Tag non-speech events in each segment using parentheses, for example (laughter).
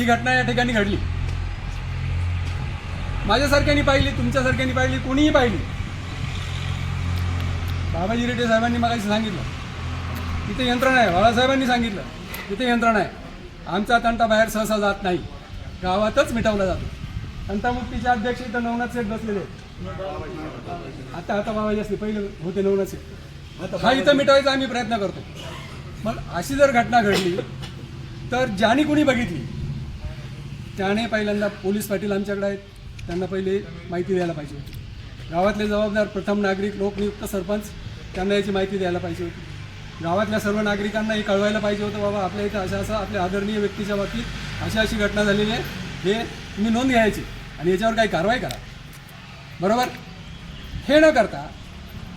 ही घटना या ठिकाणी घडली. माझ्यासारख्यानी पाहिली तुमच्यासारख्यानी पाहिली कोणीही पाहिली बाबाजी रेड्डी साहेबांनी मला सांगितलं. तिथे यंत्रणा आहे बाळासाहेबांनी सांगितलं तिथे यंत्रणा आहे. आमचा तंटा बाहेर सहसा जात नाही. गावातच मिटवला जातो. तंटामुक्तीचे अध्यक्ष इथं नवनाथ सेठ बसलेले आहेत. आता आता बाबाजी असले पहिले होते नवनाथ सेठ हा इथं मिटवायचा आम्ही प्रयत्न करतो. मग अशी जर घटना घडली तर ज्याने कुणी बघितली त्याने पहिल्यांदा पोलीस पाटील आमच्याकडे आहेत. त्यांना पहिले माहिती द्यायला पाहिजे होती. गावातले जबाबदार प्रथम नागरिक लोकनियुक्त सरपंच त्यांना याची माहिती द्यायला पाहिजे होती. गावातल्या सर्व नागरिकांना हे कळवायला पाहिजे होतं बाबा आपल्या इथं असं असं आपल्या आदरणीय व्यक्तीच्या बाबतीत अशी अशी घटना झालेली आहे. हे तुम्ही नोंद घ्यायची आणि याच्यावर काही कारवाई करा. बरोबर? हे न करता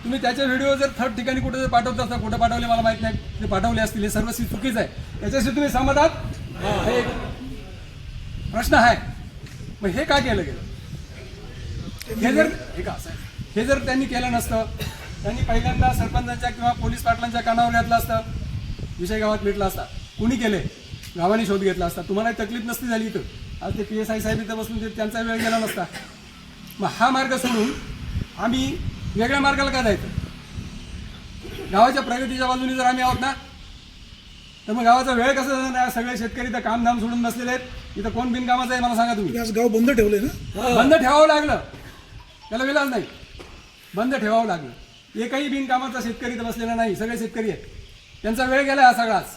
तुम्ही त्याचे व्हिडिओ जर थर्ड ठिकाणी कुठे जर पाठवत असता कुठं पाठवले मला माहीत नाही ते पाठवले असतील हे सर्व चुकीचं आहे. त्याच्याशी तुम्ही सहमत आहात? प्रश्न आहे. मग हे का केलं गेलं? हे जर हे का? असं हे जर त्यांनी केलं नसतं त्यांनी पहिल्यांदा सरपंचांच्या किंवा पोलीस पाटलांच्या कानावर घातलं असतं विषय गावात भेटला असता. कुणी केले गावाने शोध घेतला असता. तुम्हाला तकलीफ नसती झाली इथं? आज ते पी एस आय साहेब इथं बसून ते त्यांचा वेळ गेला नसता. मग हा मार्ग सोडून आम्ही वेगळ्या मार्गाला का जायचं? गावाच्या प्रगतीच्या बाजूने जर आम्ही आहोत ना तर मग गावाचा वेळ कसा जाणार? सगळे शेतकरी तर कामधाम सोडून बसलेले आहेत. इथं कोण बिनकामाचं आहे मला सांगा तुम्ही. आज गाव बंद ठेवलंय ना? बंद ठेवावं लागलं. त्याला विलाज नाही. बंद ठेवावं लागलं. एकही बिनकामाचा शेतकरी इथं बसलेला नाही. सगळे शेतकरी आहेत. त्यांचा वेळ गेला हा सगळाच.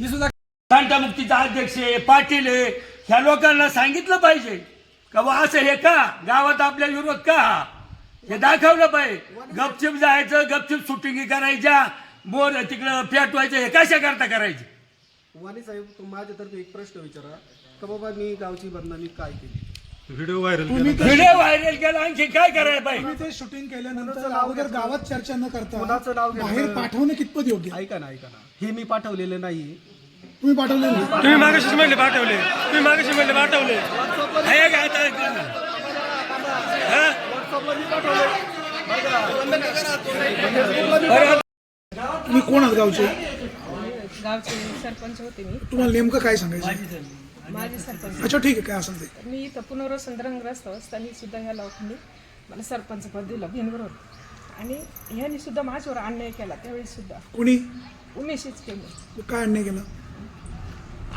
मी सुद्धा मुक्तीचा अध्यक्ष आहे पाटील आहे. ह्या लोकांना सांगितलं पाहिजे. का बा असं हे का? गावात आपल्या विरोध का? हा? दाखवलं पाहिजे. गपचिप जायचं गपचिप शूटिंग करायच्या. बोर तिकडं पेटवायचं. हे कशा करता करायचे? वाणी साहेब माझ्यातर्फे एक प्रश्न विचारा. का बाबा मी गावची बदनामी काय केली? तुम्ही ते- व्हिडिओ व्हायरल केला आणखी काय करायला पाहिजे? तुम्ही ते शूटिंग केल्यानंतर अगोदर गावात चर्चा न करता कोणाचं नाव घेतलं? बाहेर पाठवणं कितपत योग्य? आहे? ऐका ना ऐका ना. हे मी पाठवलेलं नाही. तुम्ही पाठवलं नाही? तुम्ही मागाशी म्हणले पाठवले. तुम्ही मागाशी म्हणले पाठवले. हे? आता? तुम्ही कोण आहात गावचे? गावचे सरपंच होते मी. तुम्हाला नेमकं काय सांगायचं? माझे सरपंच. अच्छा ठीक आहे काय असेल ते. मी इथं पुनर्वसन रंगग्रस्त असताना सुद्धा ह्या लोकांनी मला सरपंच पद दिलं भिनवरून आणि ह्यांनी सुद्धा माझ्यावर अन्याय केला त्यावेळेस सुद्धा. कोणी? उमेशीच केली. काय अन्याय केलं?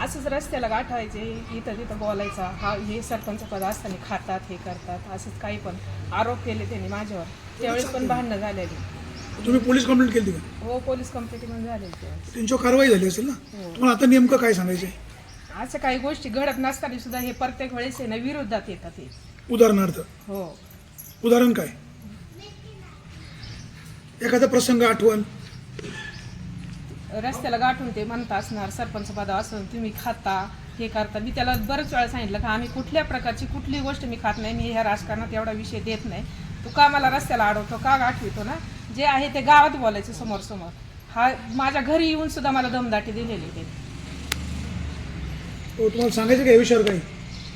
असंच रस्त्याला गाठायचे इथं तिथं बोलायचा हा हे सरपंच पद असताना खातात हे करतात असंच काही पण आरोप केले त्यांनी माझ्यावर. त्यावेळेस पण भांडणं झालेली. तुम्ही पोलीस कंप्लेंट केली का? हो पोलीस कंप्लेंट पण झालेली. त्यांच्यावर कारवाई झाली असेल ना? तुम्हाला आता नेमकं काय सांगायचं असं काही गोष्टी घडत नसताना सुद्धा हे प्रत्येक वेळेस आहे ना विरोधात येतात हे. उदाहरणार्थ? हो. उदाहरण काय? एखादा प्रसंग आठवण? रस्त्याला गाठून ते म्हणत असणार सरपंच पद असून तुम्ही खाता हे करता. मी त्याला बरेच वेळा सांगितलं का आम्ही कुठल्या प्रकारची कुठली गोष्ट मी खात नाही मी ह्या राजकारणात एवढा विषय देत नाही. तू का मला रस्त्याला अडवतो का गाठवितो ना? जे आहे ते गावात बोलायचं समोर समोर हा माझ्या घरी येऊन सुद्धा मला दमदाटी दिलेली ते हो, तुम्हाला सांगायचं का या विषयावर काही?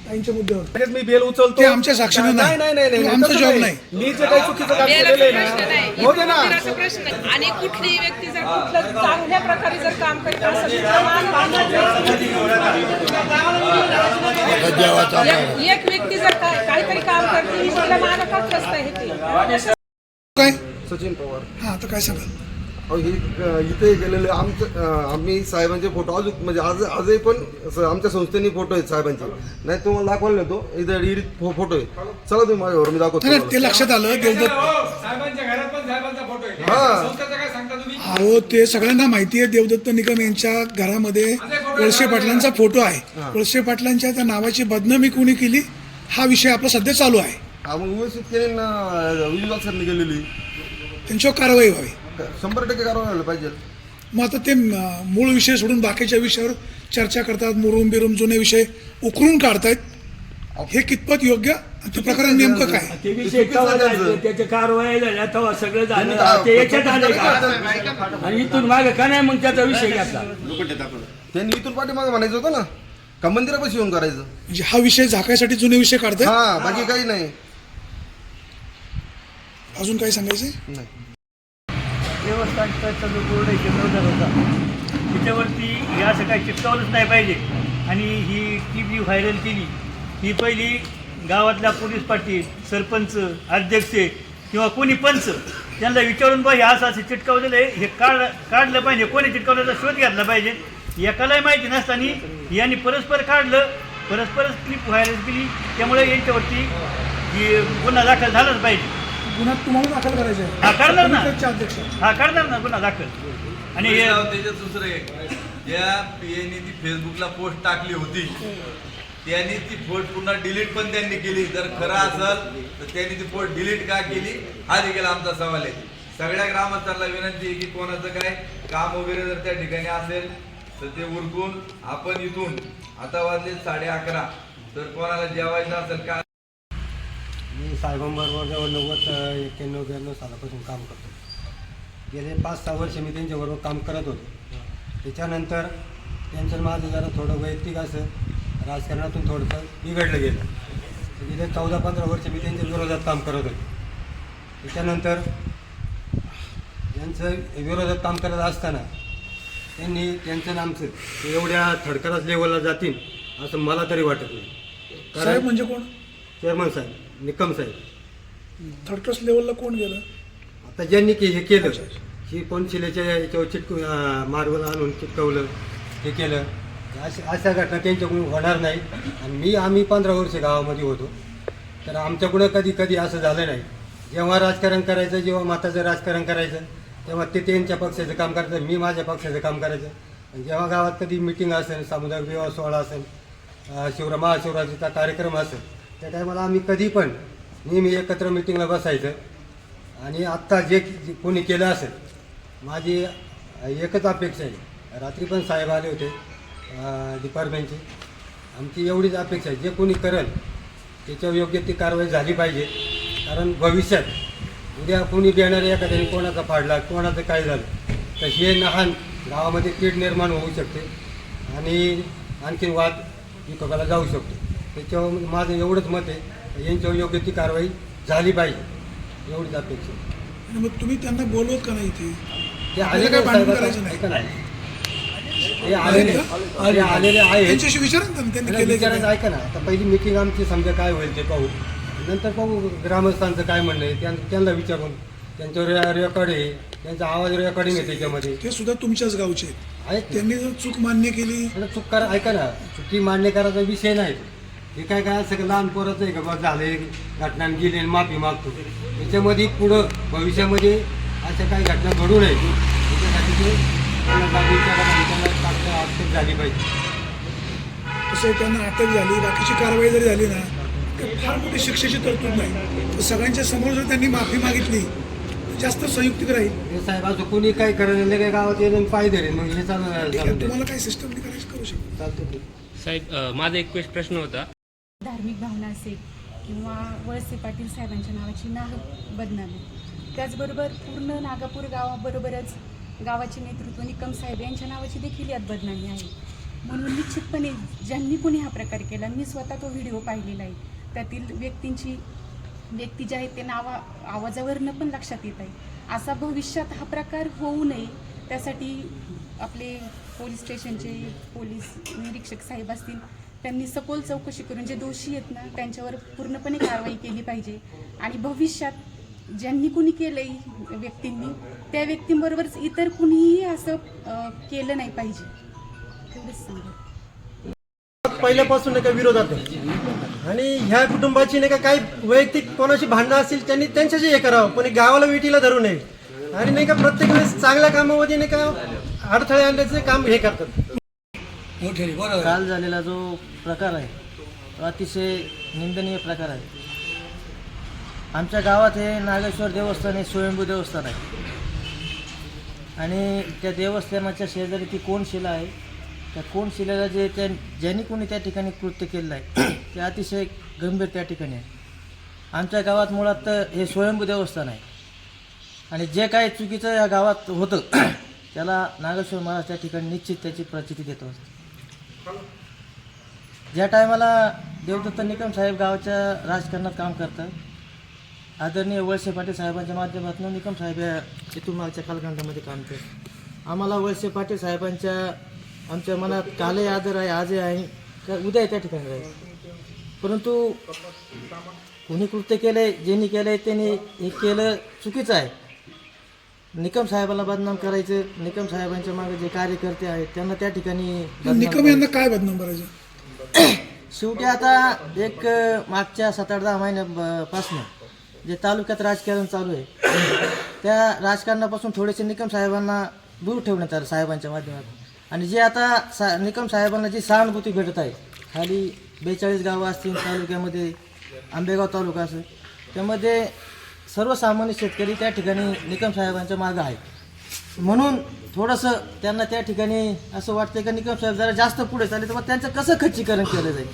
ताईंच्या मुद्द्यावर. लगेच मी बेल उचलतो. ते आमच्या साक्षीने नाही. नाही. नाही नाही तो आमचा तसं job नाही. मी जे काही चुकीचं काम केलेलं आहे ना हो दे ना? असा प्रश्न नाही. आणि कुठलीही व्यक्ती जर कुठलं चांगल्या प्रकारे जर काम करीत असेल तर मान. एक एक व्यक्ती जर काय- काहीतरी काम करते ही तिला मानकाच असतं हे ते. काय? सचिन पवार. हा आता काय सांगाल? अहो, हे अ, इथे गेलेले आमचं आम्ही साहेबांचे फोटो अजून म्हणजे आज आजही पण आमच्या संस्थेने फोटो आहेत साहेबांचे. नाही तुम्हाला दाखवायला येतो इथे इडीत फो- फोटो आहे चला तुम्ही माझ्यावर मी दाखवतो. ते लक्षात आलं देवदत्त साहेबांच्या घरात पण साहेबांचा फोटो आहे. हा. संस्थेचं काय सांगता तुम्ही? अहो ते सगळ्यांना माहिती आहे देवदत्त निकम यांच्या घरामध्ये वळसे पाटलांचा फोटो आहे. वळसे पाटलांच्या त्या नावाची बदनामी कोणी केली? हा विषय आपला सध्या चालू आहे. व्यवस्थित केली ना गेलेली. त्यांच्यावर कारवाई व्हावी. शंभर टक्के कारवाई व्हायला पाहिजे. मग आता ते मूळ विषय सोडून बाकीच्या विषयावर चर्चा करतात मुरुम बिरुम जुने विषय उकरून काढतायत. हे कितपत योग्य आणि ते प्रकरण नेमकं काय? ते विषय त्याच्या झाल्या तेव्हा सगळं झालं. ते याच्यात आले का? आणि इथून मागे का नाही मग त्याचा विषय घेतला? त्यांनी इथून पाठीमागे म्हणायचं होतं ना का मंदिरापाशी येऊन करायचं. म्हणजे हा विषय झाकायसाठी जुने विषय काढतायत? हा बाकी काही नाही. अजून काय सांगायचंय? नाही. देवस्थानचा जो बोर्ड आहे होता. त्याच्यावरती हे असं काही चिटकावलंच नाही पाहिजे. आणि ही टी जी व्हायरल केली ही पहिली गावातल्या पोलीस पाटील सरपंच अध्यक्ष किंवा कोणी पंच त्यांना विचारून बा हे असं असं चिटकावलेलं आहे. हे काढ काढलं पाहिजे. कोणी चिटकावल्याचा शोध घेतला पाहिजे? एकालाही माहिती नसताना यांनी परस्पर काढलं. परस्परच क्लिप व्हायरल केली त्यामुळे यांच्यावरती गुन्हा दाखल झालाच पाहिजे. गुन्हा तुम्हाला दाखल करायचा आहे. हा करणार ना? समितीचे अध्यक्ष. हा करणार ना गुन्हा दाखल? आणि हे त्याच्यात दुसरं एक. ज्या पीएने ती फेसबुकला पोस्ट टाकली होती. त्यांनी ती पोस्ट पुन्हा डिलीट पण त्यांनी केली. जर खरं असेल तर त्यांनी ती पोस्ट डिलीट का केली? हा देखील आमचा सवाल आहे. सगळ्या ग्रामस्थांना विनंती आहे की कोणाचं काय काम वगैरे जर त्या ठिकाणी असेल तर ते उरकून आपण इथून आता वाजले साडे अकरा. तर कोणाला जेवायचं असेल का साहेबांबरोबर जवळ नव्वद एक्क्याण्णव ब्याण्णव सालापासून काम करतो. गेले पाच सहा वर्ष मी त्यांच्याबरोबर काम करत होतो. त्याच्यानंतर त्यांचं माझं जरा थोडं वैयक्तिक असं राजकारणातून थोडंसं बिघडलं गेलं. गेले चौदा पंधरा वर्ष मी त्यांच्या विरोधात काम करत होतो. त्याच्यानंतर यांचं विरोधात काम करत असताना त्यांनी त्यांचं ते एवढ्या थडकराच लेवलला जातील असं मला तरी वाटत नाही. साहेब म्हणजे कोण? चेअरमन साहेब. निकम साहेब. थर्ड क्लास लेवलला कोण गेलं? आता ज्यांनी के हे केलं ही कोणशिलेच्या याच्यावर चिटकू मार्बल आणून चिटकवलं हे केलं अशा अशा घटना त्यांच्याकडून होणार नाही. आणि मी आम्ही पंधरा वर्ष गावामध्ये होतो. तर आमच्याकडं कधी कधी असं झालं नाही. जेव्हा राजकारण करायचं जेव्हा माताचं राजकारण करायचं तेव्हा ते त्यांच्या पक्षाचं काम करायचं मी माझ्या पक्षाचं काम करायचं. आणि जेव्हा गावात कधी मिटिंग असेल सामुदायिक विवाह सोहळा असेल अं, शिवरा महाशिवरात्रीचा कार्यक्रम असेल त्या टायमाला आम्ही कधी पण नेहमी एकत्र मिटिंगला बसायचं. आणि आत्ता जे कोणी केलं असेल माझी एकच अपेक्षा आहे. रात्री पण साहेब आले होते डिपार्टमेंटची आमची एवढीच अपेक्षा आहे. जे कोणी करेल त्याच्यावर योग्य ती कारवाई झाली पाहिजे. कारण भविष्यात उद्या कोणी देणारे एखाद्याने कोणाचा फाडला कोणाचं काय झालं तर हे लहान गावामध्ये कीड निर्माण होऊ शकते. आणि आणखी वाद विकोपाला जाऊ शकतो. त्याच्यावर माझं एवढंच मत आहे. यांच्यावर योग्य ती कारवाई झाली पाहिजे. एवढीच अपेक्षा आहे. आणि मग तुम्ही त्यांना बोलवत का नाही इथे? ते आपल्याला आलेले काय भांडण साहेब करायचं नाही. ऐका ना. ते आलेले आलेले आहेत. त्यांच्याशी विचारा ना त्यांनी विचारायचं ऐका ना. आता पहिली मिटिंग आमची समजा काय होईल ते पाहू. नंतर पाहू ग्रामस्थांचं काय म्हणणं आहे. त्यां- त्यांना विचारून. त्यांच्यावर रेकॉर्ड आहे. त्यांचा आवाज रेकॉर्डिंग आहे त्याच्यामध्ये. ते सुद्धा तुमच्याच गावचे आहेत. आहेत ना. त्यांनी जर चूक मान्य केली? आता चूक करा ऐका ना. चुकी मान्य करायचा विषय नाही. हे काय काय असं का लहान पोराचं आहे का बा? झाले घटना गेली आणि माफी मागतो. त्याच्यामध्ये पुढं भविष्यामध्ये अशा काही घटना घडू नये. त्याच्यासाठी ते त्यांना अटक झाली पाहिजे. तसं त्यांना अटक झाली बाकीची कारवाई जरी झाली ना तर फार मोठी शिक्षेची तरतूद नाही. तर सगळ्यांच्या समोर जर त्यांनी माफी मागितली जास्त संयुक्तिक राहील. हे साहेब असं कोणी काय करेल काय गावात येऊन पाय धरेल मग हे चालू ठीक आहे चालू तुम्हाला काही सिस्टम करायचं करू शकतो? चालतं साहेब अ, माझा एक प्रश्न होता. धार्मिक भावना असेल किंवा वळसे पाटील साहेबांच्या नावाची नाग बदनामी. त्याचबरोबर पूर्ण नागापूर गावाबरोबरच गावाचे नेतृत्व निकम साहेब यांच्या नावाची देखील यात बदनामी आहे. म्हणून निश्चितपणे ज्यांनी कोणी हा प्रकार केला मी स्वतः तो व्हिडिओ पाहिलेला आहे. त्यातील व्यक्तींची व्यक्ती जे आहेत ते नावा आवाजावरनं पण लक्षात येत आहे. असा भविष्यात हा प्रकार होऊ नये त्यासाठी आपले पोलीस स्टेशनचे पोलीस निरीक्षक साहेब असतील त्यांनी सखोल चौकशी करून जे दोषी आहेत ना त्यांच्यावर पूर्णपणे कारवाई केली पाहिजे. आणि भविष्यात ज्यांनी कुणी केलं व्यक्तींनी त्या व्यक्तींबरोबरच इतर कुणीही असं केलं नाही पाहिजे. एवढंच पहिल्यापासून नाही का विरोधात आणि ह्या कुटुंबाची नाही का काही वैयक्तिक कोणाशी भांडणं असतील त्यांनी त्यांच्याशी हे करावं. पण हे गावाला विटीला धरू नये. आणि नाही का प्रत्येक वेळेस चांगल्या कामामध्ये नाही का अडथळे आणण्याचे काम हे करतात. काल झालेला जो प्रकार आहे तो अतिशय निंदनीय प्रकार आहे. आमच्या गावात हे नागेश्वर देवस्थान हे स्वयंभू देवस्थान आहे. आणि त्या देवस्थानाच्या शेजारी ती कोणशिला आहे त्या कोणशिलेला जे त्या ज्यांनी कोणी त्या ठिकाणी कृत्य केलेलं आहे (coughs) ते अतिशय गंभीर त्या ठिकाणी आहे. आमच्या गावात मुळात हे स्वयंभू देवस्थान आहे. आणि जे काही चुकीचं या गावात होतं (coughs) त्याला नागेश्वर महाराज त्या ठिकाणी निश्चित त्याची प्रचिती देत असतो ज्या टायमाला देवदत्त निकम साहेब गावाच्या राजकारणात काम करतात आदरणीय वळसे पाटील साहेबांच्या माध्यमातून निकम साहेब या इथून मागच्या कालखंडामध्ये काम करतात. आम्हाला वळसे पाटील साहेबांच्या आमच्या मनात कालही आदर आहे आजही आहे का उद्या त्या ठिकाणी राहील. परंतु कोणी कृत्य केलंय ज्यांनी केलंय त्यांनी हे केलं चुकीचं आहे. निकम साहेबाला बदनाम करायचं निकम साहेबांच्या मागे जे कार्यकर्ते आहेत त्यांना त्या ठिकाणी बदनाम निकम यांना काय बदनाम करायचं? (coughs) शेवटी आता एक मागच्या सात आठ दहा महिन्यापासून जे तालुक्यात राजकारण चालू आहे (coughs) त्या राजकारणापासून थोडेसे निकम साहेबांना दूर ठेवण्यात आलं साहेबांच्या माध्यमातून. आणि जे आता सा निकम साहेबांना जी सहानुभूती भेटत आहे खाली बेचाळीस गावं असतील तालुक्यामध्ये आंबेगाव तालुका असेल त्यामध्ये सर्वसामान्य शेतकरी त्या ठिकाणी निकम साहेबांच्या मागं आहे म्हणून थोडंसं त्यांना त्या ठिकाणी असं वाटतं का निकम साहेब जरा जास्त पुढे चालले तर मग त्यांचं कसं खच्चीकरण केलं जाईल?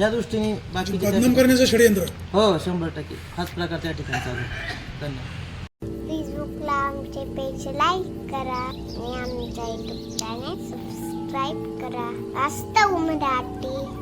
या दृष्टीने त्या बदनाम ठिकाणी- करण्याचं षडयंत्र. हो शंभर टक्के. हाच प्रकार त्या ठिकाणी चालू आहे. धन्यवाद. फेसबुकला आमचे पेज लाईक करा आणि आमच्या युट्यूब चॅनेल सबस्क्राईब करा. वास्तव मराठी